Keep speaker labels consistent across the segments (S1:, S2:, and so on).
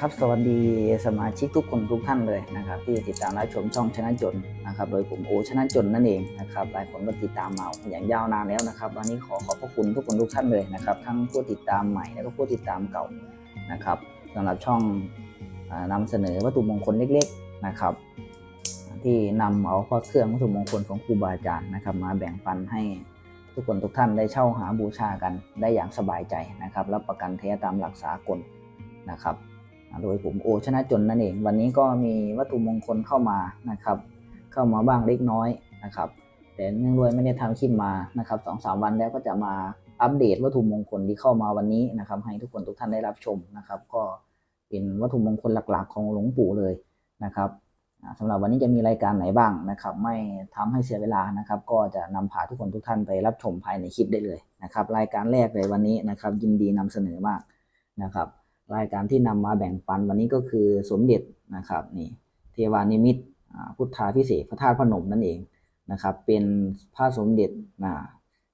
S1: ครับสวัสดีสมาชิกทุกคนทุกท่านเลยนะครับที่ติดตามรับชมช่องชนะจนนะครับโดยผมโอชนะจนนั่นเองนะครับหลายคนก็ติดตามมาอย่างยาวนานแล้วนะครับวันนี้ขอขอบพระคุณทุกคนทุกท่านเลยนะครับทั้งผู้ติดตามใหม่แล้วก็ผู้ติดตามเก่านะครับสำหรับช่องอานำเสนอวัตถุมงคลเล็ก ๆนะครับ ที่นำเอาพระเครื่องวัตถุมงคลของครูบาอาจารย์นะครับ มาแบ่งปันให้ทุกคนทุกท่านได้เช่าหาบูชากันได้อย่างสบายใจนะครับ รับประกันแท้ตามหลักสากลนะครับ โดยผมโอชนะจนนั่นเอง วันนี้ก็มีวัตถุมงคลเข้ามานะครับ เข้ามาบ้างเล็กน้อยนะครับ แต่เนื่องด้วยไม่ได้ทำคลิปมานะครับสองสามวันแล้วก็จะมาอัปเดตวัตถุมงคลที่เข้ามาวันนี้นะครับ ให้ทุกคนทุกท่านได้รับชมนะครับ ก็เป็นวัตถุมงคลหลักๆ ของหลวงปู่เลยนะครับอ่าสำหรับวันนี้จะมีรายการไหนบ้างนะครับ ไม่ทำให้เสียเวลานะครับ ก็จะนำพาทุกคนทุกท่านไปรับชมภายในคลิปได้เลยนะครับ รายการแรกเลยวันนี้นะครับ ยินดีนำเสนอมากนะครับ รายการที่นำมาแบ่งปันวันนี้ก็คือสมเด็จนะครับนี่เทวานิมิตพุทธาพิเศษพระธาตุพนมนั่นเองนะครับ เป็นพระสมเด็จนะ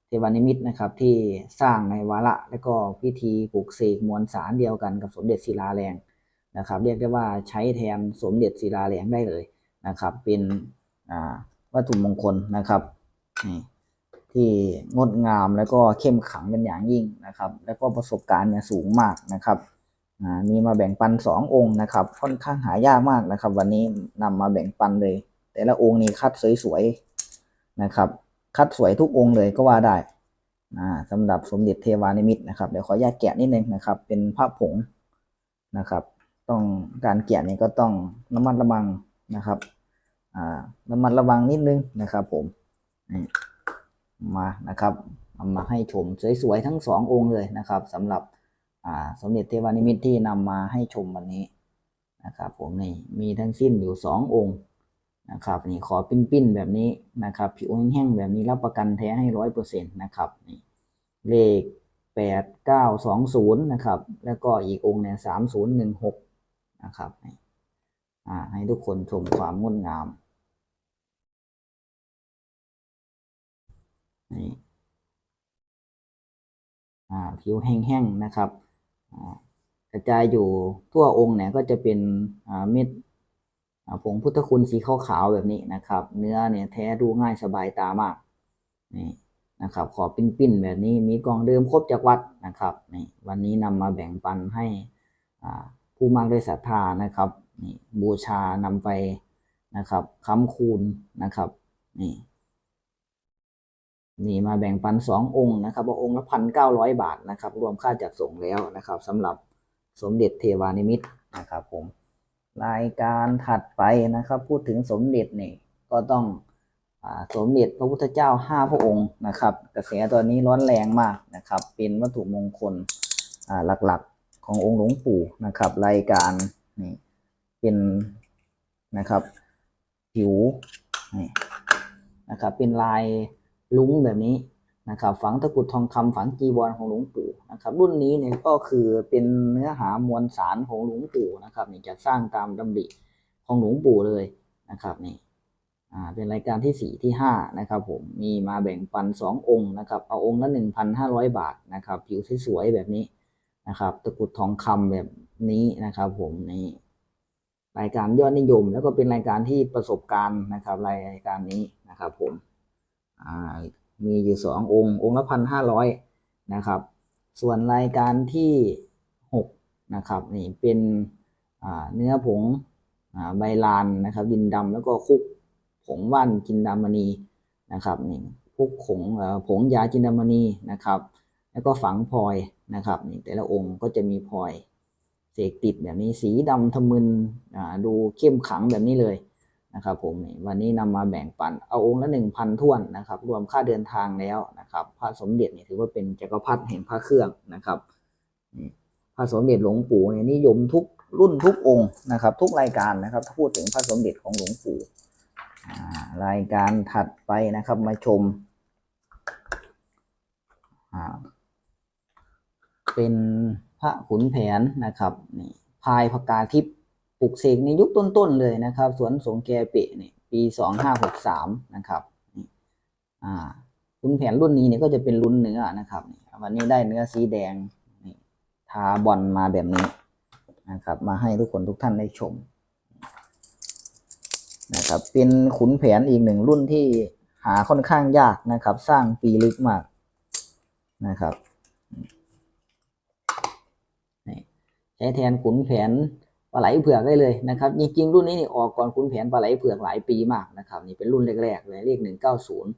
S1: เทวานิมิตนะครับที่สร้างในวาระและก็พิธีปลุกเสกมวลสารเดียวกันกับสมเด็จศิลาแรงนะครับ เรียกได้ว่าใช้แทนสมเด็จศิลาแรงได้เลยนะครับ เป็นวัตถุมงคลนะครับนี่ที่งดงามแล้วก็เข้มขังเป็นอย่างยิ่งนะครับ แล้วก็ประสบการณ์เนี่ยสูงมากนะครับ มีมาแบ่งปันสององค์นะครับ ค่อนข้างหายากมากนะครับ วันนี้นำมาแบ่งปันเลย แต่ละองค์นี้คัดสวยๆนะครับ คัดสวยทุกองค์เลยก็ว่าได้อ่าสำหรับสมเด็จเทวานิมิตนะครับเดี๋ยวขออนุญาตแกะนิดนึงนะครับ เป็นพระผงนะครับ ต้องการแกะนี่ก็ต้องระมัดระวังนะครับอ่าระมัดระวังนิดนึงนะครับ ผมมานะครับเอามาให้ชมสวยๆทั้งสององค์เลยนะครับสำหรับ สมเด็จเทวานิมิตที่นำมาให้ชมวันนี้นะครับ ผมนี่มีทั้งสิ้นอยู่สององค์นะครับนี่ขอปิ้นๆแบบนี้นะครับผิวแห้งๆแบบนี้รับประกันแท้ให้ร้อยเปอร์เซ็นต์นะครับนี่เลขแปดเก้าสองศูนย์นะครับ แล้วก็อีกองค์เนี่ยสามศูนย์หนึ่งหกนะครับนี่อ่าให้ทุกคนชมความงดงามนี่อ่าผิวแห้งๆนะครับ กระจายอยู่ทั่วองค์เนี่ยก็จะเป็นเม็ดผงพุทธคุณสีขาวๆแบบนี้นะครับ เนื้อเนี่ยแท้ดูง่ายสบายตามากนี่นะครับ ขอปิ้นๆแบบนี้มีกองเดิมครบจากวัดนะครับนี่วันนี้นำมาแบ่งปันให้ผู้มากด้วยศรัทธานะครับนี่บูชานำไปนะครับค้ำคูณนะครับนี่ นี่มาแบ่งปันสององค์นะครับว่าองค์ละพันเก้าร้อยบาทนะครับ รวมค่าจัดส่งแล้วนะครับสำหรับสมเด็จเทวานิมิตนะครับผมรายการถัดไปนะครับ พูดถึงสมเด็จนี่ก็ต้องสมเด็จพระพุทธเจ้าห้าพระองค์นะครับ กระแสตอนนี้ร้อนแรงมากนะครับ เป็นวัตถุมงคลหลักๆขององค์หลวงปู่นะครับ รายการนี่เป็นนะครับผิวนี่นะครับเป็นลาย ลุงแบบนี้นะครับฝังตะกรุดทองคำฝังจีวรของหลวงปู่นะครับรุ่นนี้เนี่ยก็คือเป็นเนื้อหามวลสารของหลวงปู่นะครับนี่จะสร้างตามดำริของหลวงปู่เลยนะครับนี่อ่าเป็นรายการที่สี่ที่ห้านะครับผมมีมาแบ่งปันสององค์นะครับเอาองค์ละหนึ่งพันห้าร้อยบาทนะครับผิวสวยๆแบบนี้นะครับตะกรุดทองคำแบบนี้นะครับผมนี่รายการยอดนิยม แล้วก็เป็นรายการที่ประสบการณ์นะครับรายการนี้นะครับผม มีอยู่สององค์ องค์ละพันห้าร้อยนะครับ ส่วนรายการที่หกนะครับนี่เป็นเนื้อผงอใบลานนะครับดินดำแล้วก็คุกผงว่านจินดามณีนะครับนี่คุกผงผงยาจินดามณีนะครับ แล้วก็ฝังพลอยนะครับนี่แต่ละองค์ก็จะมีพลอยเสกติดแบบนี้สีดำทะมึนดูเข้มขลังแบบนี้เลย นะครับผมนี่วันนี้นำมาแบ่งปันเอาองค์ละหนึ่งพันท่วนนะครับ รวมค่าเดินทางแล้วนะครับพระสมเด็จเนี่ยถือว่าเป็นจักรพรรดิแห่งพระเครื่องนะครับนี่พระสมเด็จหลวงปู่เนี่ยนิยมทุกรุ่นทุกองค์นะครับ ทุกรายการนะครับถ้าพูดถึงพระสมเด็จของหลวงปู่รายการถัดไปนะครับมาชมอ่าเป็นพระขุนแผนนะครับนี่พายพกาทิพย์ ปลุกเสกในยุคต้นๆเลยนะครับ สวนสงแกเปะเนี่ยปีสองห้าหกสามนะครับอ่าคุณแผนรุ่นนี้เนี่ยก็จะเป็นรุ่นเนื้อนะครับวันนี้ได้เนื้อสีแดงนี่ทาบอลมาแบบนี้นะครับ มาให้ทุกคนทุกท่านได้ชมนะครับ เป็นขุนแผนอีกหนึ่งรุ่นที่หาค่อนข้างยากนะครับ สร้างปีลึกมากนะครับใช้แทนขุนแผน ปลาไหลเผือกได้เลยนะครับจริงๆรุ่นนี้นี่ออกก่อนขุนแผนปลาไหลเผือกหลายปีมากนะครับนี่เป็นรุ่นแรกๆเลยเลขหนึ่งเก้าศูนย์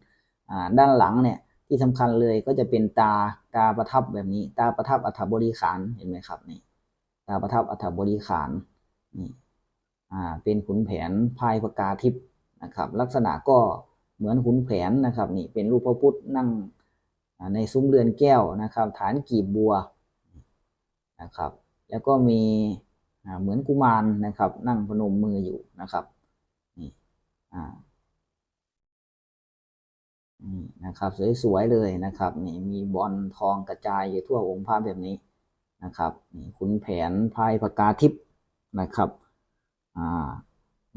S1: อ่าด้านหลังเนี่ยที่สำคัญเลยก็จะเป็นตาตาประทับแบบนี้ ตาประทับอัฐบริขารเห็นไหมครับนี่ตาประทับอัฐบริขารนี่อ่าเป็นขุนแผนพายปากกาทิพย์นะครับ ลักษณะก็เหมือนขุนแผนนะครับนี่เป็นรูปพระพุทธนั่งในซุ้มเรือนแก้วนะครับ ฐานกีบบัวนะครับ แล้วก็มี เหมือนกุมารนะครับ นั่งพนมมืออยู่นะครับนี่อ่านี่นะครับสวยๆเลยนะครับนี่มีบอลทองกระจายอยู่ทั่วองค์พระแบบนี้นะครับนี่ขุนแผนพายปากกาทิพย์นะครับอ่า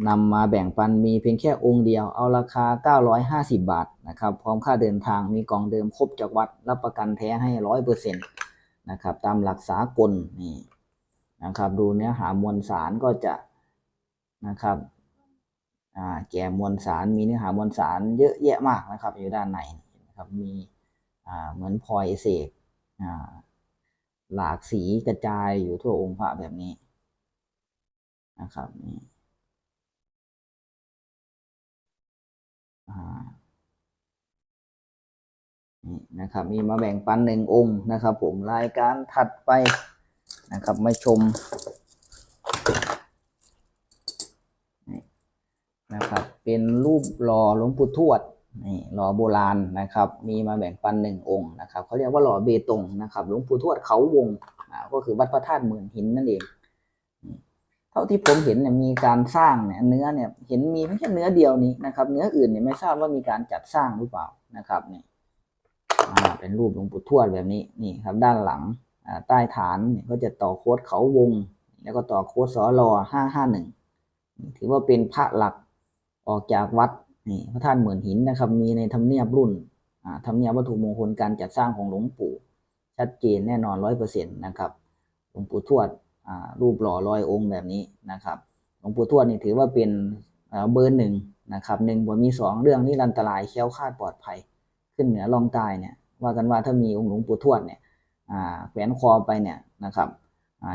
S1: นำมาแบ่งปันมีเพียงแค่องค์เดียว เอาราคา 950 บาทนะครับ พร้อมค่าเดินทางมีกล่องเดิมครบจากวัดรับประกันแท้ให้ร้อยเปอร์เซ็นต์นะครับ ตามหลักสากลนี่ นะครับ ดูเนื้อหามวลสารก็จะนะครับแก่มวลสารมีเนื้อหามวลสารเยอะแยะมากนะครับ อยู่ด้านในนะครับมีเหมือนพลอยเสกหลากสีกระจายอยู่ทั่วองค์พระแบบนี้นะครับนี่นะครับ มีมาแบ่งปันหนึ่งองค์นะครับ ผมรายการถัดไป นะครับ มาชมนะครับ เป็นรูปหล่อหลวงปู่ทวดนี่หล่อโบราณนะครับ มีมาแบ่งปันหนึ่งองค์นะครับเขาเรียกว่าหล่อเบตงนะครับ หลวงปู่ทวดเขาวงก็คือวัดพระธาตุหมื่นหินนั่นเอง เท่าที่ผมเห็นเนี่ยมีการสร้างเนี่ยเนื้อเนี่ยเห็นมีเพียงแค่เนื้อเดียวนี้นะครับ เนื้ออื่นเนี่ยไม่ทราบว่ามีการจัดสร้างหรือเปล่านะครับนี่เป็นรูปหลวงปู่ทวดแบบนี้นี่ครับด้านหลัง ใต้ฐานก็จะต่อโค้ดเขาวง แล้วก็ต่อโค้ดสอรอห้าห้าหนึ่งถือว่าเป็นพระหลักออกจากวัดนี่พระธาตุเหมือนหินนะครับ มีในธรรมเนียบรุ่นธรรมเนียบวัตถุมงคลการจัดสร้างของหลวงปู่ ชัดเจนแน่นอนร้อยเปอร์เซ็นต์นะครับหลวงปู่ทวดรูปหล่อร้อยองค์แบบนี้นะครับหลวงปู่ทวดนี่ถือว่าเป็นเบอร์หนึ่งนะครับหนึ่งบนมีสองเรื่องนี้อันตรายแคล้ยวคาดปลอดภัย ขึ้นเหนือลองใต้เนี่ยว่ากันว่าถ้ามีองค์หลวงปู่ทวดเนี่ย แขวนคอไปเนี่ยนะครับ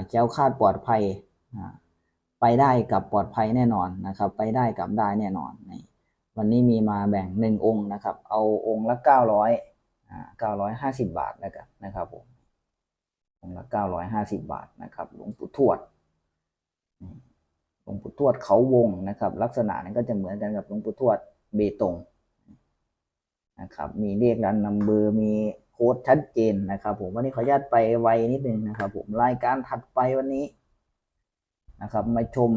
S1: แคล้วคลาดปลอดภัยไปได้กับปลอดภัยแน่นอนนะครับ ไปได้กับได้แน่นอนนี่วันนี้มีมาแบ่งหนึ่งองค์นะครับ เอาองค์ละเก้าร้อยเก้าร้อยห้าสิบบาทแล้วกันนะครับผมองค์ละเก้าร้อยห้าสิบบาทนะครับ หลวงปู่ทวดหลวงปู่ทวดเขาวงนะครับ ลักษณะนั้นก็จะเหมือนกันกับหลวงปู่ทวดเบตงนะครับ มีเลขรันนัมเบอร์มี โค้ดชัดเจนนะครับผมวันนี้ขออนุญาตไปไวนิดนึงนะครับผมรายการถัดไปวันนี้นะครับมาชม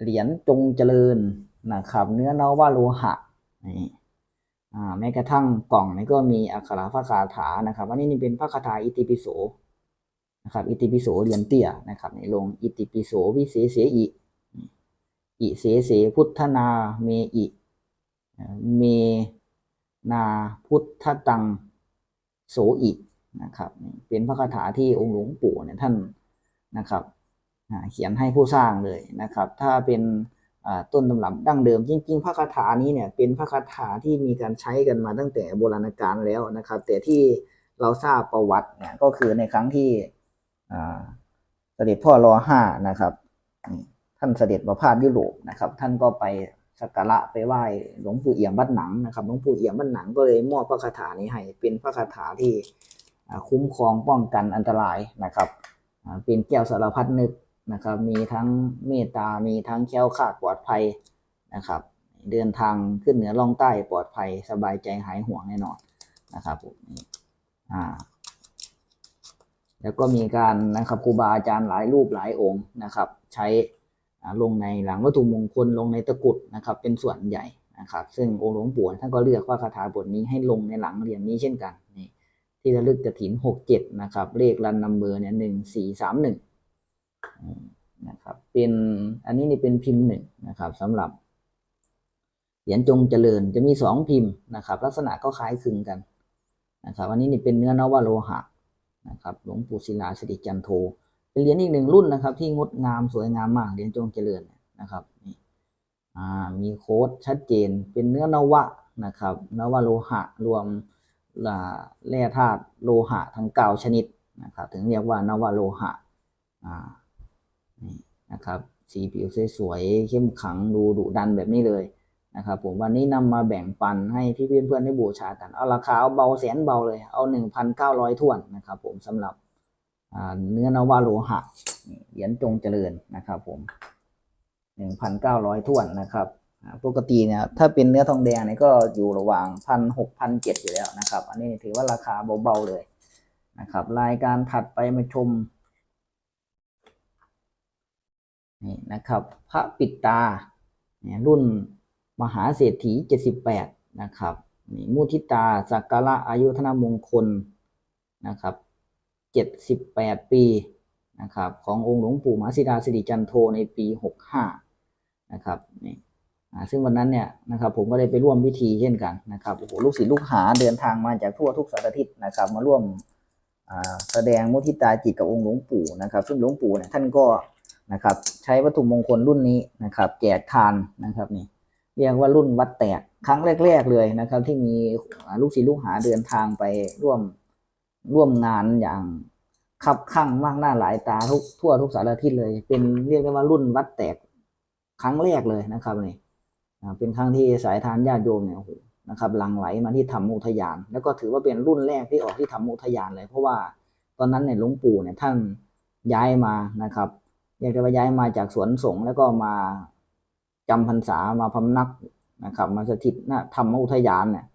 S1: เหรียญจงเจริญนะครับ เนื้อนาวาโลหะนี่อ่าแม้กระทั่งกล่องนี้ก็มีอักขระพระคาถานะครับอันนี้นี่เป็นพระคาถาอิติปิโสนะครับอิติปิโสเหรียญเตี้ยนะครับในลงอิติปิโสวิเศษเสอิอิเสเสพุทธนาเมอิเม นาพุทธตังโสอินะครับเป็นพระคาถาที่องค์หลวงปู่เนี่ยท่านนะครับเขียนให้ผู้สร้างเลยนะครับ ถ้าเป็นต้นตำรับดั้งเดิมจริง ๆ พระคาถานี้เนี่ยเป็นพระคาถาที่มีการใช้กันมาตั้งแต่โบราณกาลแล้วนะครับ แต่ที่เราทราบประวัติเนี่ยก็คือในครั้งที่เสด็จพ่อรอห้านะครับท่านเสด็จประพาสยุโรปนะครับ ท่านก็ไป สักการะไปไหว้หลวงปู่เอี่ยมบ้านหนังนะครับ หลวงปู่เอี่ยมบ้านหนังก็เลยมอบพระคาถานี้ให้ เป็นพระคาถาที่คุ้มครองป้องกันอันตรายนะครับ เป็นแก้วสารพัดนึกนะครับ มีทั้งเมตตา มีทั้งแค้วคลาดปลอดภัยนะครับ เดินทางขึ้นเหนือล่องใต้ปลอดภัย สบายใจหายห่วงแน่นอนนะครับผมนี่อ่าแล้วก็มีการนะครับครูบาอาจารย์หลายรูปหลายองค์นะครับ ใช้ ลงในหลังวัตถุมงคลลงในตะกุดนะครับ เป็นส่วนใหญ่นะครับ ซึ่งองค์หลวงปู่ท่านก็เลือกว่าคาถาบทนี้ให้ลงในหลังเหรียญนี้เช่นกันนี่ที่ระลึกกระถินหกเจ็ดนะครับ เลขรันนัมเบอร์เนี่ยหนึ่งสี่สามหนึ่งนะครับ เป็นอันนี้นี่เป็นพิมพ์หนึ่งนะครับสำหรับเหรียญจงเจริญจะมีสองพิมพ์นะครับ ลักษณะก็คล้ายคลึงกันนะครับ อันนี้นี่เป็นเนื้อนวโลหะนะครับ หลวงปู่ศิลาสิริจันโท เป็นเหรียญอีกหนึ่งรุ่นนะครับ ที่งดงามสวยงามมากเหรียญจงเจริญนะครับนี่อ่ามีโค้ดชัดเจนเป็นเนื้อนวะนะครับนวะโลหะรวมแร่ธาตุโลหะทั้งเก้าชนิดนะครับ ถึงเรียกว่านวะโลหะอ่านี่นะครับสีผิวสวยๆเข้มขังดูดุดันแบบนี้เลยนะครับผมวันนี้นำมาแบ่งปันให้พี่เพื่อนๆได้บูชากัน เอาราคาเอาเบาแสนเบาเลย เอา 1,900ถ้วนนะครับผมสำหรับ เนื้อนวาโลหะเหรียญจงเจริญนะครับ ผม1,900ถ้วนนะครับปกติเนี่ยถ้าเป็นเนื้อทองแดงเนี่ยก็อยู่ระหว่างพันหกพันเจ็ดอยู่แล้วนะครับ อันนี้ถือว่าราคาเบาๆเลยนะครับ รายการถัดไปมาชมนี่นะครับ พระปิดตาเนี่ยรุ่นมหาเศรษฐี78นะครับนี่มุทิตาสักการะอายุธนมงคลนะครับ 78 ปีนะครับขององค์หลวงปู่มหาศิดาสิริจันโทในปี 65 นะครับนี่อ่าซึ่งวันนั้นเนี่ยนะครับผมก็ได้ไปร่วมพิธีเช่นกันนะครับโอ้โหลูกศิษย์ลูกหาเดินทางมาจากทั่วทุกสารทิศนะครับมาร่วมอ่าแสดงมุทิตาจิตกับองค์หลวงปู่นะครับ ซึ่งหลวงปู่เนี่ยท่านก็นะครับใช้วัตถุมงคลรุ่นนี้นะครับแจกทานนะครับนี่เรียกว่ารุ่นวัดแตกครั้งแรก ๆ เลยนะครับ ที่มีลูกศิษย์ลูกหาเดินทางไปร่วม ร่วมงานอย่างคับข้างมากหน้าหลายตาทุกทั่วทุกสารทิศเลย เป็นเรียกได้ว่ารุ่นวัดแตกครั้งแรกเลยนะครับนี่เป็นครั้งที่สายทานญาติโยมเนี่ยโอ้โหนะครับหลังไหลมาที่ธรรมอุทยาน แล้วก็ถือว่าเป็นรุ่นแรกที่ออกที่ธรรมอุทยานเลย เพราะว่าตอนนั้นเนี่ยหลวงปู่เนี่ยท่านย้ายมานะครับเรียกได้ว่าย้ายมาจากสวนสงฆ์แล้วก็มาจำพรรษามาพำนักนะครับ มาสถิตณธรรมอุทยานเนี่ย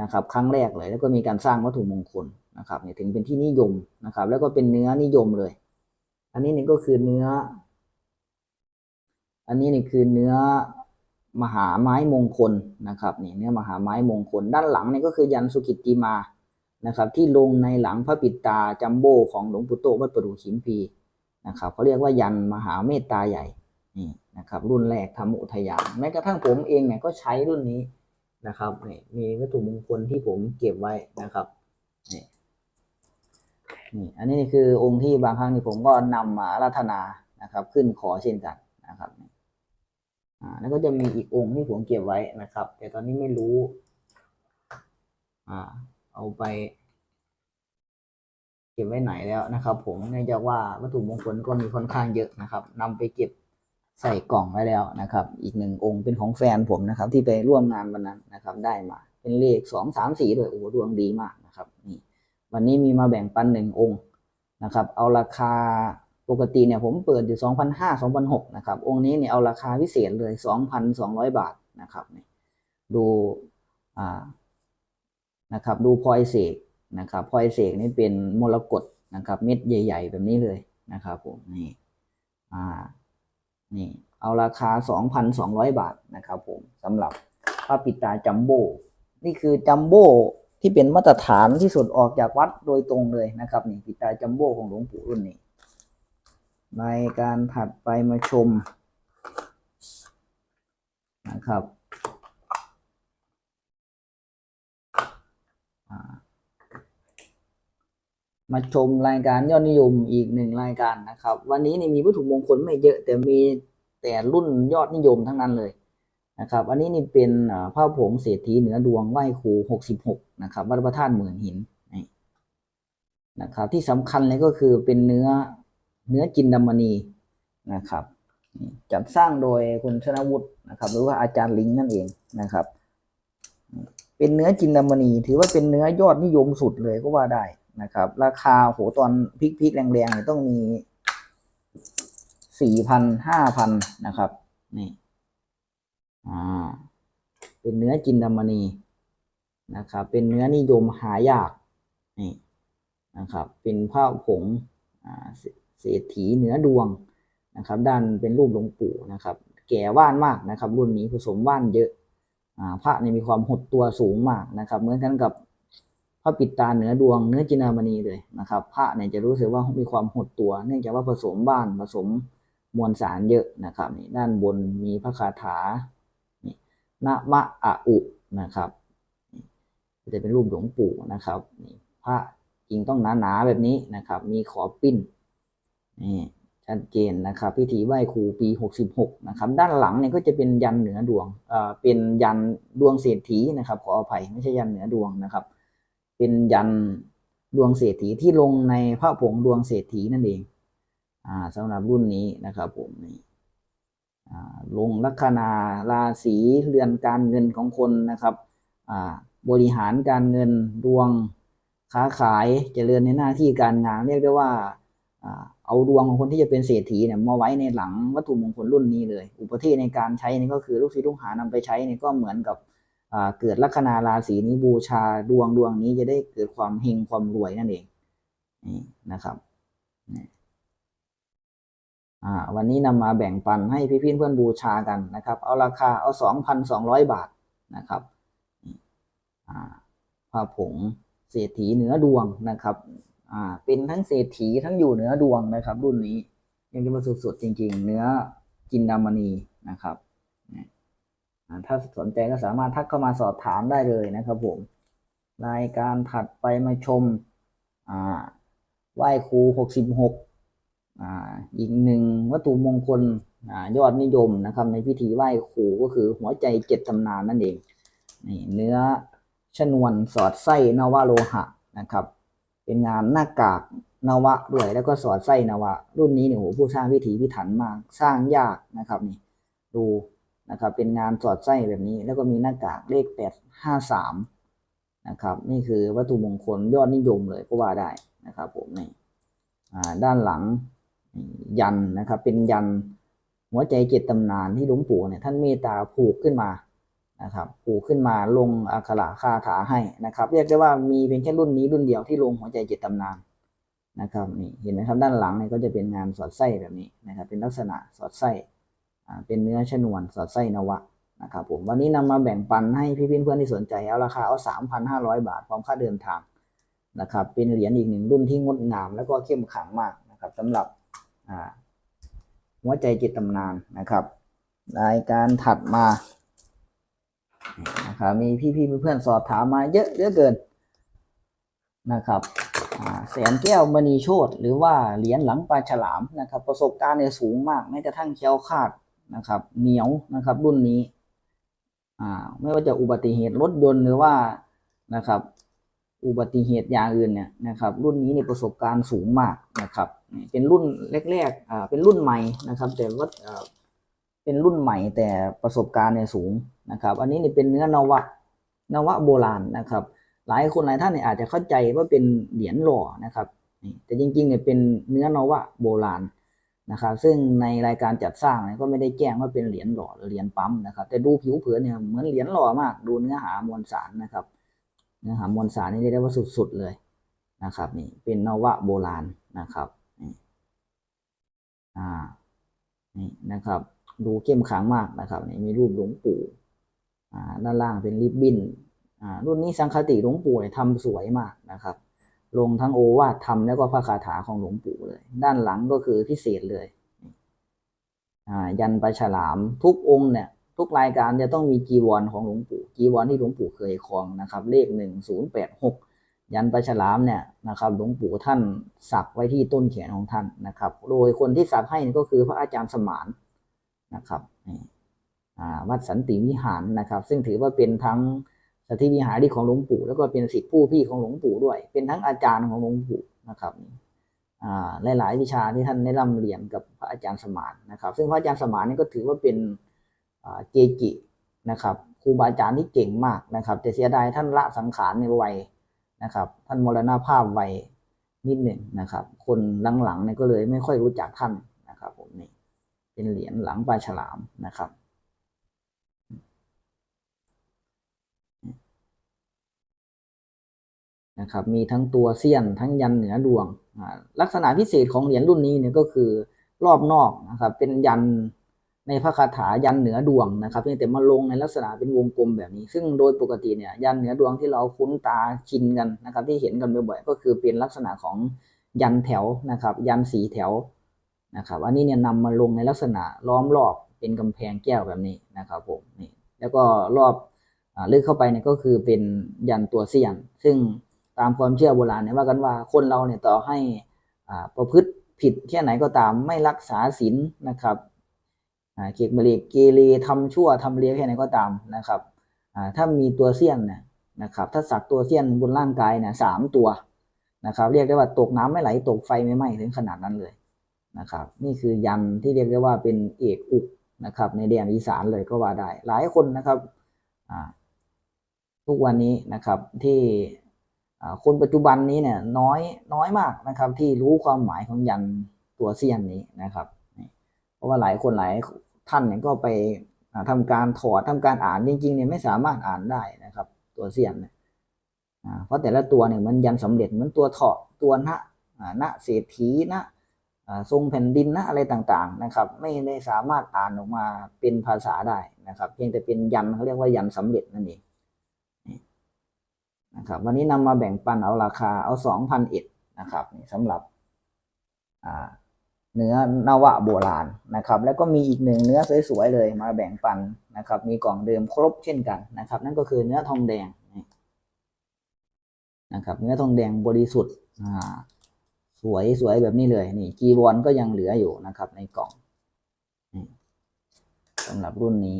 S1: นะครับ ครั้งแรกเลย แล้วก็มีการสร้างวัตถุมงคล นะครับเนี่ยถึงเป็นที่นิยมนะครับ แล้วก็เป็นเนื้อนิยมเลย อันนี้นี่ก็คือเนื้อ อันนี้นี่คือเนื้อมหาไม้มงคลนะครับนี่เนื้อมหาไม้มงคล ด้านหลังนี่ก็คือยันสุกิตติมานะครับ ที่ลงในหลังพระปิดตาจัมโบ้ของหลวงปู่โตวัดประดู่ขิมพีนะครับเขาเรียกว่ายันมหาเมตตาใหญ่นี่นะครับ รุ่นแรกทำอุทยานแม้กระทั่งผมเองเนี่ยก็ใช้รุ่นนี้นะครับนี่มีวัตถุมงคลที่ผมเก็บไว้นะครับ นี่อันนี้คือองค์ที่บางครั้งนี่ผมก็นำมาอาราธนานะครับ ขึ้นขอเช่นกันนะครับอ่าแล้วก็จะมีอีกองค์ที่ผมเก็บไว้นะครับ แต่ตอนนี้ไม่รู้ อ่า เอาไป เก็บไว้ไหนแล้วนะครับ ผมเนื่องจากว่าวัตถุมงคลก็มีค่อนข้างเยอะนะครับนำไปเก็บใส่กล่องไว้แล้วนะครับ อีกหนึ่งองค์เป็นของแฟนผมนะครับ ที่ไปร่วมงานวันนั้นนะครับ ได้มา เป็นเลขสองสามสี่ด้วยโอ้ดวงดีมากนะครับ นี่ วันนี้มีมาแบ่งปันหนึ่งองค์นะครับ เอาราคาปกติเนี่ยผมเปิดอยู่ 2,500 2,600นะครับ องค์นี้เนี่ยเอาราคาพิเศษเลย 2,200 บาทนะครับนี่ดูอ่านะครับดูพลอยเสกนะครับพลอยเสกนี่เป็นมรกตนะครับ เม็ดใหญ่ ๆ แบบนี้เลยนะครับผมนี่อ่านี่เอาราคา 2,200 บาทนะครับผมสำหรับพระปิดตาจัมโบ้นี่คือจัมโบ้ ที่เป็นมาตรฐานที่สุดออกจากวัดโดยตรงเลยนะครับนี่ปิดตาจัมโบ้ของหลวงปู่รุ่นนี้รายการถัดไปมาชมนะครับมาชมรายการยอดนิยมอีกหนึ่งรายการนะครับ วันนี้นี่มีวัตถุมงคลไม่เยอะ แต่มีแต่รุ่นยอดนิยมทั้งนั้นเลย นะครับ อันนี้นี่เป็นผ้าผงเศรษฐีเหนือดวงไหว้ครูหกสิบหกนะครับวัดพระธาตุหมื่นหินนะครับที่สำคัญเลยก็คือเป็นเนื้อเนื้อจินดามณีนะครับจัดสร้างโดยคุณชนะวุฒินะครับ หรือว่าอาจารย์ลิงนั่นเองนะครับ เป็นเนื้อจินดามณี ถือว่าเป็นเนื้อยอดนิยมสุดเลยก็ว่าได้นะครับ ราคาโหตอนพลิกๆแรงๆเนี่ยต้องมีสี่พันห้าพันนะครับนี่ อ่าเป็นเนื้อจินดามณีนะครับเป็นเนื้อนิยมหายากนี่นะครับเป็นผ้าผงอ่าเศรษฐีเหนือดวงนะครับด้านเป็นรูปหลวงปู่นะครับ แก่ว่านมากนะครับ รุ่นนี้ผสมว่านเยอะอ่าพระเนี่ยมีความหดตัวสูงมากนะครับ เหมือนกันกับพระปิดตาเหนือดวงเนื้อจินดามณีเลยนะครับ พระเนี่ยจะรู้สึกว่ามีความหดตัว เนื่องจากว่าผสมว่านผสมมวลสารเยอะนะครับนี่ด้านบนมีพระคาถา นะมะอะอุนะครับจะเป็นรูปหลวงปู่นะครับนี่พระจริงต้องหนาๆแบบนี้นะครับ มีขอปิ้นนี่ชัดเจนนะครับ พิธีไหว้ครูปี 66 นะครับ ด้านหลังเนี่ยก็จะเป็นยันเหนือดวงเอ่อเป็นยันดวงเศรษฐีนะครับ ขออภัยไม่ใช่ยันเหนือดวงนะครับ เป็นยันดวงเศรษฐีที่ลงในพระผงดวงเศรษฐีนั่นเองอ่าสำหรับรุ่นนี้นะครับผมนี่ ลงลัคนาราศีเรือนการเงินของคนนะครับบริหารการเงินดวงค้าขายเจริญในหน้าที่การงาน เรียกได้ว่าเอาดวงของคนที่จะเป็นเศรษฐีเนี่ยมาไว้ในหลังวัตถุมงคลรุ่นนี้เลย อุปธิในการใช้นี่ก็คือลูกศิษย์ลูกหานำไปใช้นี่ก็เหมือนกับเกิดลัคนาราศีนี้บูชาดวงดวงนี้จะได้เกิดความเฮงความรวยนั่นเองนี่นะครับ วันนี้นำมาแบ่งปันให้พี่พี่เพื่อนบูชากันนะครับ เอาราคาเอาสองพันสองร้อยบาทนะครับผ้าผงเศรษฐีเหนือดวงนะครับเป็นทั้งเศรษฐีทั้งอยู่เหนือดวงนะครับ รุ่นนี้ยังจะมาสุดๆจริง ๆ เนื้อจินดามณีนะครับถ้าสนใจก็สามารถทักเข้ามาสอบถามได้เลยนะครับผมรายการถัดไปมาชมไหว้ครูหกสิบหก อีกหนึ่งวัตถุมงคลอยอดนิยมนะครับในพิธีไหว้ครูก็คือหัวใจเจ็ดตำนานนั่นเองนี่เนื้อชนวนสอดไส้นวโลหะนะครับ เป็นงานหน้ากากนวะด้วยแล้วก็สอดไส้นวะ รุ่นนี้เนี่ยโหผู้สร้างพิถีพิถันมากสร้างยากนะครับนี่ดูนะครับเป็นงานสอดไส้แบบนี้ แล้วก็มีหน้ากากเลขแปดห้าสามนะครับนี่คือวัตถุมงคลยอดนิยมเลยก็ว่าได้นะครับผมนี่ด้านหลัง ยันนะครับ เป็นยันหัวใจเจ็ดตำนานที่หลวงปู่เนี่ยท่านเมตตาผูกขึ้นมานะครับผูกขึ้นมาลงอักขระคาถาให้นะครับ เรียกได้ว่ามีเพียงแค่รุ่นนี้รุ่นเดียวที่ลงหัวใจเจ็ดตำนานนะครับนี่เห็นไหมครับด้านหลังเนี่ยก็จะเป็นงานสอดไส้แบบนี้นะครับเป็นลักษณะสอดไส้เป็นเนื้อชนวนสอดไส้นวะนะครับผมวันนี้นำมาแบ่งปันให้พี่เพื่อนที่สนใจเอาราคาเอาสามพันห้าร้อยบาทพร้อมค่าเดินทางนะครับเป็นเหรียญอีกหนึ่งรุ่นที่งดงาม แล้วก็เข้มขังมากนะครับสำหรับ หัวใจจิตตำนานนะครับรายการถัดมานะครับมีพี่ๆเพื่อนๆสอบถามมาเยอะเหลือเกินนะครับแสนแก้วมณีโชตหรือว่าเหรียญหลังปลาฉลามนะครับ ประสบการณ์เนี่ยสูงมากแม้กระทั่งแคล้วคาดนะครับ เหนียวนะครับรุ่นนี้ไม่ว่าจะอุบัติเหตุรถยนต์หรือว่านะครับ อุบัติเหตุอย่างอื่นเนี่ยนะครับรุ่นนี้เนี่ยประสบการณ์สูงมากนะครับเป็นรุ่นแรกๆอ่าเป็นรุ่นใหม่นะครับ แต่ว่าเอ่อเป็นรุ่นใหม่แต่ประสบการณ์เนี่ยสูงนะครับ อันนี้เนี่ยเป็นเนื้อนวะนวะโบราณนะครับ หลายคนหลายท่านเนี่ยอาจจะเข้าใจว่าเป็นเหรียญหล่อนะครับแต่จริงๆเนี่ยเป็นเนื้อนวะโบราณนะครับ ซึ่งในรายการจัดสร้างเนี่ยก็ไม่ได้แจ้งว่าเป็นเหรียญหล่อหรือเหรียญปั๊มนะครับ แต่ดูผิวเผินเนี่ยเหมือนเหรียญหล่อมากดูเนื้อหามวลสารนะครับ เนื้อหามวลสารนี่เรียกได้ว่าสุดๆเลยนะครับนี่เป็นนวะโบราณนะครับนี่อ่านี่นะครับ ดูเข้มขังมากนะครับนี่มีรูปหลวงปู่อ่าด้านล่างเป็นริบบิ้นอ่ารุ่นนี้สังคติหลวงปู่เนี่ยทำสวยมากนะครับ ลงทั้งโอวาทธรรมแล้วก็พระคาถาของหลวงปู่เลย ด้านหลังก็คือพิเศษเลยอ่ายันปลาฉลามทุกองค์เนี่ย ทุกรายการจะต้องมีจีวรของหลวงปู่จีวรที่หลวงปู่เคยครองนะครับ เลขหนึ่งศูนย์แปดหกยันปลาฉลามเนี่ยนะครับ หลวงปู่ท่านสักไว้ที่ต้นแขนของท่านนะครับ โดยคนที่สักให้ก็คือพระอาจารย์สมานนะครับวัดสันติวิหารนะครับ ซึ่งถือว่าเป็นทั้งสถิวิหารที่ของหลวงปู่แล้วก็เป็นศิษย์ผู้พี่ของหลวงปู่ด้วย เป็นทั้งอาจารย์ของหลวงปู่นะครับอ่าหลาย ๆ วิชาที่ท่านได้ร่ำเรียนกับพระอาจารย์สมานนะครับ ซึ่งพระอาจารย์สมานนี่ก็ถือว่าเป็น เจจินะครับครูบาอาจารย์ที่เก่งมากนะครับแต่เสียดายท่านละสังขารในวัยนะครับ ท่านมรณภาพไวนิดหนึ่งนะครับ คนหลังๆเนี่ยก็เลยไม่ค่อยรู้จักท่านนะครับ ผมนี่เป็นเหรียญหลังปลาฉลามนะครับ นะครับ มีทั้งตัวเสี้ยนทั้งยันเหนือดวงลักษณะพิเศษของเหรียญรุ่นนี้เนี่ยก็คือรอบนอกนะครับ เป็นยัน ในพระคาถายันเหนือดวงนะครับเพียงแต่มาลงในลักษณะเป็นวงกลมแบบนี้ ซึ่งโดยปกติเนี่ยยันเหนือดวงที่เราคุ้นตาชินกันนะครับที่เห็นกันบ่อยๆก็คือเป็นลักษณะของยันแถวนะครับ ยันสีแถวนะครับอันนี้เนี่ยนำมาลงในลักษณะล้อมรอบเป็นกำแพงแก้วแบบนี้นะครับผมนี่แล้วก็รอบอลึกเข้าไปเนี่ยก็คือเป็นยันตัวเสียน ซึ่งตามความเชื่อโบราณเนี่ยว่ากันว่าคนเราเนี่ยต่อให้อาประพฤติผิดแค่ไหนก็ตามไม่รักษาศีลนะครับ เกกเมเรเกเรทำชั่วทำเลวแค่ไหนก็ตามนะครับถ้ามีตัวเสี้ยนนี่ยนะครับถ้าสักตัวเสี้ยนบนร่างกายเนี่ยสามตัวนะครับเรียกได้ว่าตกน้ำไม่ไหลตกไฟไม่ไหม้ถึงขนาดนั้นเลยนะครับนี่คือยันที่เรียกได้ว่าเป็นเอกอุกนะครับในแดนอีสานเลยก็ว่าได้ หลายคนนะครับทุกวันนี้นะครับที่คนปัจจุบันนี้เนี่ยน้อยน้อยมากนะครับที่รู้ความหมายของยันตัวเซียนนี้นะครับ ราะว่าหลายคนหลายท่านเนี่ยก็ไปอ่าทำการถอดทำการอ่านจริงๆเนี่ยไม่สามารถอ่านได้นะครับ ตัวเซียนเนี่ยเพราะแต่ละตัวเนี่ยมันยันสำเร็จเหมือนตัวเถาะตัวนะอ่าณเศรษฐีนะทรงแผ่นดินนะอะไรต่างๆนะครับ ไม่ได้สามารถอ่านออกมาเป็นภาษาได้นะครับ เพียงแต่เป็นยันเขาเรียกว่ายันสำเร็จนั่นเองนะครับ วันนี้นำมาแบ่งปันเอาราคาเอาสองพันเอ็ดนะครับสำหรับอ่า เนื้อนวะโบราณนะครับ แล้วก็มีอีกหนึ่งเนื้อสวยๆเลยมาแบ่งปันนะครับ มีกล่องเดิมครบเช่นกันนะครับ นั่นก็คือเนื้อทองแดงนะครับเนื้อทองแดงบริสุทธิ์สวยสวยแบบนี้เลยนี่จีวรก็ยังเหลืออยู่นะครับ ในกล่องสำหรับรุ่นนี้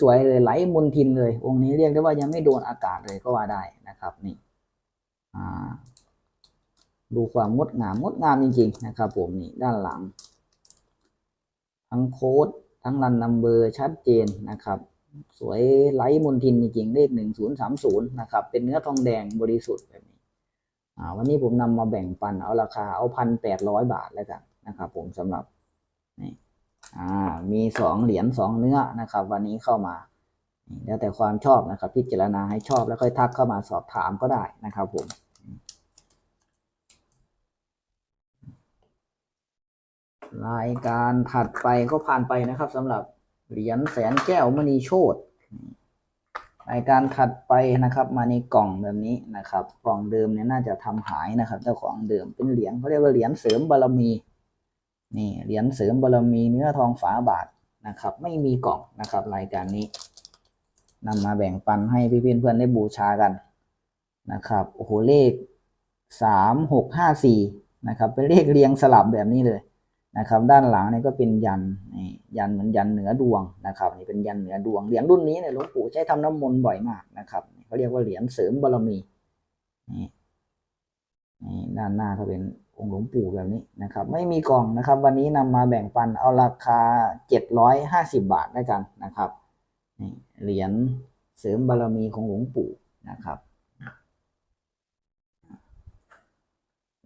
S1: สวยๆเลยไหลมนทินเลย องค์นี้เรียกได้ว่ายังไม่โดนอากาศเลยก็ว่าได้นะครับนี่ ดูความงดงามงดงามจริงๆนะครับผมนี่ด้านหลัง ทั้งโค้ดทั้งรันนัมเบอร์ชัดเจนนะครับ สวยไหลมนทินจริงๆเลขหนึ่งศูนย์สามศูนย์นะครับ เป็นเนื้อทองแดงบริสุทธิ์แบบนี้วันนี้ผมนำมาแบ่งปันเอาราคาเอาพันแปดร้อยบาทแล้วกันนะครับ ผมสำหรับนี่มีสองเหรียญสองเนื้อนะครับ วันนี้เข้ามาแล้วแต่ความชอบนะครับ พิจารณาให้ชอบแล้วค่อยทักเข้ามาสอบถามก็ได้นะครับผม รายการถัดไปก็ผ่านไปนะครับสำหรับเหรียญแสนแก้วมณีโชตรายการถัดไปนะครับมาในกล่องแบบนี้นะครับ กล่องเดิมเนี่ยน่าจะทำหายนะครับ เจ้าของเดิมเป็นเหรียญเขาเรียกว่าเหรียญเสริมบารมี นี่เหรียญเสริมบารมีเนื้อทองฝาบาทนะครับ ไม่มีกล่องนะครับ รายการนี้นำมาแบ่งปันให้พี่เพื่อนๆได้บูชากันนะครับโอ้โหเลขสามหกห้าสี่นะครับ เป็นเลขเรียงสลับแบบนี้เลย นะครับ ด้านหลังนี่ก็เป็นยันนี่ยันเหมือนยันเหนือดวงนะครับนี่เป็นยันเหนือดวงเหรียญรุ่นนี้เนี่ยหลวงปู่ใช้ทำน้ำมนต์บ่อยมากนะครับเขาเรียกว่าเหรียญเสริมบารมีนี่นี่ด้านหน้าก็เป็นองค์หลวงปู่แบบนี้นะครับ ไม่มีกล่องนะครับ วันนี้นำมาแบ่งปันเอาราคา750บาทด้วยกันนะครับนี่เหรียญเสริมบารมีของหลวงปู่นะครับ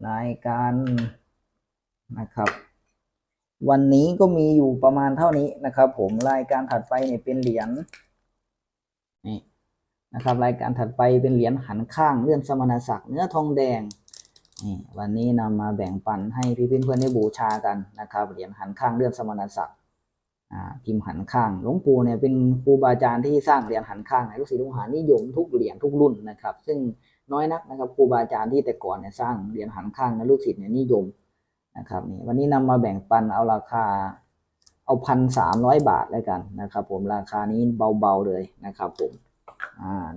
S1: รายการนะครับ วันนี้ก็มีอยู่ประมาณเท่านี้นะครับ ผมรายการถัดไปเนี่ยเป็นเหรียญนี่นะครับ รายการถัดไปเป็นเหรียญหันข้างเลื่อนสมณศักดิ์เนื้อทองแดงนี่วันนี้นำมาแบ่งปันให้พี่เพื่อนๆได้บูชากันนะครับเหรียญหันข้างเลื่อนสมณศักดิ์พิมพ์หันข้างหลวงปู่เนี่ยเป็นครูบาอาจารย์ที่สร้างเหรียญหันข้างให้ลูกศิษย์ลูกหานิยมทุกเหรียญทุกรุ่นนะครับ ซึ่งน้อยนักนะครับครูบาอาจารย์ที่แต่ก่อนเนี่ยสร้างเหรียญหันข้างนะลูกศิษย์เนี่ยนิยม นะครับนี่วันนี้นำมาแบ่งปันเอาราคาเอาพันสามร้อยบาทแล้วกันนะครับ ผมราคานี้เบาๆเลยนะครับผม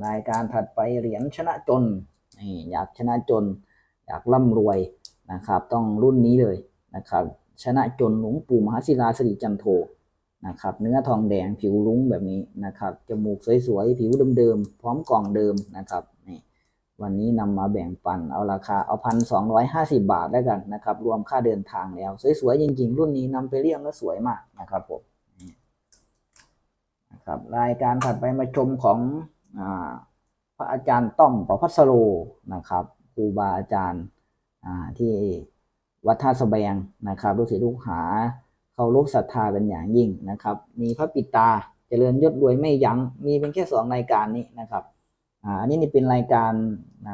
S1: รายการถัดไปเหรียญชนะจนนี่อยากชนะจน อยากร่ำรวยนะครับ ต้องรุ่นนี้เลยนะครับชนะจนหลวงปู่มหาศิลาสิริจันโทนะครับเนื้อทองแดงผิวลุ้งแบบนี้นะครับจมูกสวยๆผิวเดิมๆพร้อมกล่องเดิมนะครับ วันนี้นำมาแบ่งปันเอาราคาเอาพันสองร้อยห้าสิบาทแล้วกันนะครับ รวมค่าเดินทางแล้ว สวยๆจริงๆ รุ่นนี้นำไปเรียงแล้วสวยมากนะครับผมนะครับรายการถัดไปมาชมของอ่าพระอาจารย์ต้อมประพัสโรนะครับครูบาอาจารย์อ่าที่วัดท่าสะแบงนะครับลูกศิษย์ลูกหาเคารพศรัทธาเป็นอย่างยิ่งนะครับ มีพระปิตาเจริญยศรวยไม่ยัง้งมีเป็นแค่สองรายการนี้นะครับ อันนี้นี่เป็นรายการ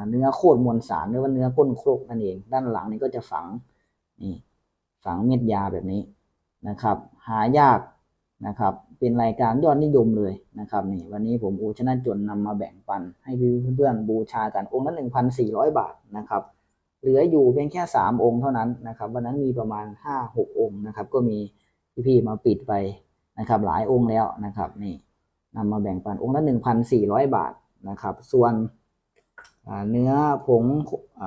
S1: เนื้อโคตรมวลสารหรือว่าเนื้อก้นโครกนั่นเอง ด้านหลังนี่ก็จะฝังนี่ฝังเม็ดยาแบบนี้นะครับ หายากนะครับ เป็นรายการยอดนิยมเลยนะครับนี่วันนี้ผมอูชนะจนนำมาแบ่งปัน ให้เพื่อนๆบูชากันองค์ละหนึ่งพันสี่ร้อยบาทนะครับ เหลืออยู่เพียงแค่สามองค์เท่านั้นนะครับวันนั้นมีประมาณห้าหกองค์นะครับ ก็มีพี่ๆมาปิดไปนะครับ หลายองค์แล้วนะครับ นี่นำมาแบ่งปันองค์ละหนึ่งพันสี่ร้อยบาท นะครับ ส่วนเนื้อผงอ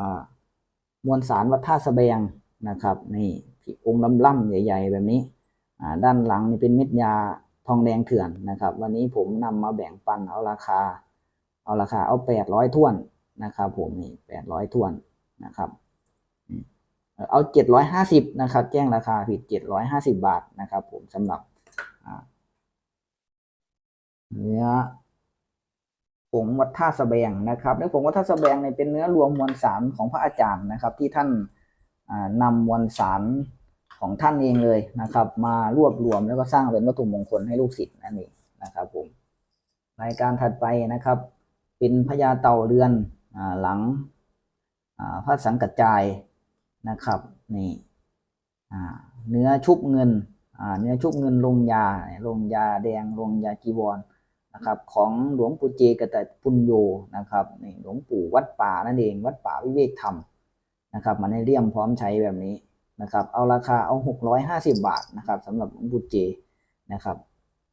S1: มวลสารวัดท่าสแบงนะครับนี่องค์ล่ำๆใหญ่ ๆ แบบนี้ด้านหลังนี่เป็นเม็ดยาทองแดงเถื่อนนะครับ วันนี้ผมนำมาแบ่งปันเอาราคา เอาราคาเอาแปดร้อยท่วนนะครับ ผมนี่แปดร้อยท่วนนะครับเอาเจ็ดร้อยห้าสิบนะครับ แจ้งราคาผิดเจ็ดร้อยห้าสิบาทนะครับ ผมสำหรับเนื้อ ผงวัดท่าสะแบงนะครับเนื้อผงวัดท่าสะแบงเนี่ยเป็นเนื้อรวมมวลสารของพระอาจารย์นะครับ ที่ท่านอ่านำมวลสารของท่านเองเลยนะครับ มารวบรวมแล้วก็สร้างเป็นวัตถุมงคลให้ลูกศิษย์นั่นเองนะครับผมรายการถัดไปนะครับ เป็นพญาเต่าเรือนอหลังพระสังกัจจายนะครับนี่เนื้อชุบเงินเนื้อชุบเงินลงยาลงยาแดงลงยาจีวร นะครับของหลวงปู่เจกตปุญโยนะครับนี่หลวงปู่วัดป่านั่นเองวัดป่าวิเวกธรรมนะครับมันให้เรียมพร้อมใช้แบบนี้นะครับ เอาราคาเอา 650 บาทนะครับสำหรับหลวงปู่เจนะครับ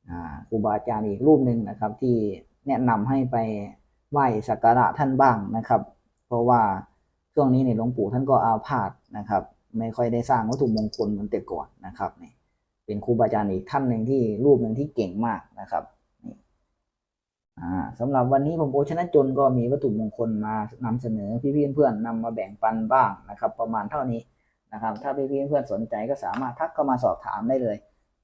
S1: อ่าครูบาอาจารย์อีกรูปหนึ่งนะครับ ที่แนะนำให้ไปไหว้สักการะท่านบ้างนะครับ เพราะว่าช่วงนี้เนี่ยหลวงปู่ท่านก็อาพาธนะครับ ไม่ค่อยได้สร้างวัตถุมงคลเหมือนแต่ก่อนนะครับนี่เป็นครูบาอาจารย์อีกท่านหนึ่งที่รูปหนึ่งที่เก่งมากนะครับ สำหรับวันนี้ผมโอชนะจนก็มีวัตถุมงคลมานำเสนอพี่ๆเพื่อนๆนำมาแบ่งปันบ้างนะครับ ประมาณเท่านี้นะครับ ถ้าพี่ๆเพื่อนๆสนใจก็สามารถทักเข้ามาสอบถามได้เลย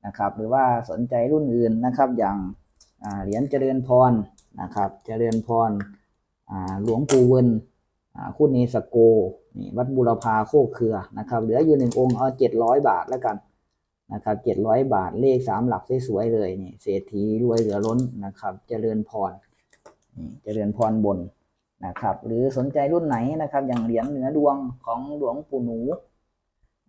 S1: นะครับ หรือว่าสนใจรุ่นอื่นนะครับ อย่างเหรียญเจริญพรนะครับ เจริญพรหลวงปู่เวินคุณเนสโกนี่วัดบุรพาโคกเครือนะครับ เหลืออยู่หนึ่งองค์เอาเจ็ดร้อยบาทแล้วกัน นะครับเจ็ดร้อยบาทเลขสามหลักสวยๆเลยนี่เศรษฐีรวยเหลือล้นนะครับเจริญพรนี่เจริญพรบนนะครับหรือสนใจรุ่นไหนนะครับ อย่างเหรียญเหนือดวงของหลวงปู่หนู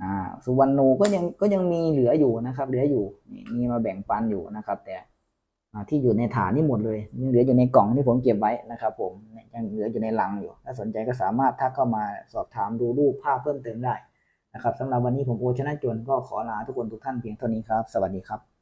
S1: อ่าสุวรรณโนก็ยังก็ยังมีเหลืออยู่นะครับ เหลืออยู่นี่มีมาแบ่งปันอยู่นะครับ แต่อ่าที่อยู่ในฐานนี่หมดเลยยังเหลืออยู่ในกล่องที่ผมเก็บไว้นะครับ ผมยยังเหลืออยู่ในลังอยู่ ถ้าสนใจก็สามารถทักเข้ามาสอบถามดูรูปภาพเพิ่มเติมได้ นะครับสำหรับวันนี้ผมโอชนะจนก็ขอลาทุกคนทุกท่านเพียงเท่านี้ครับ สวัสดีครับ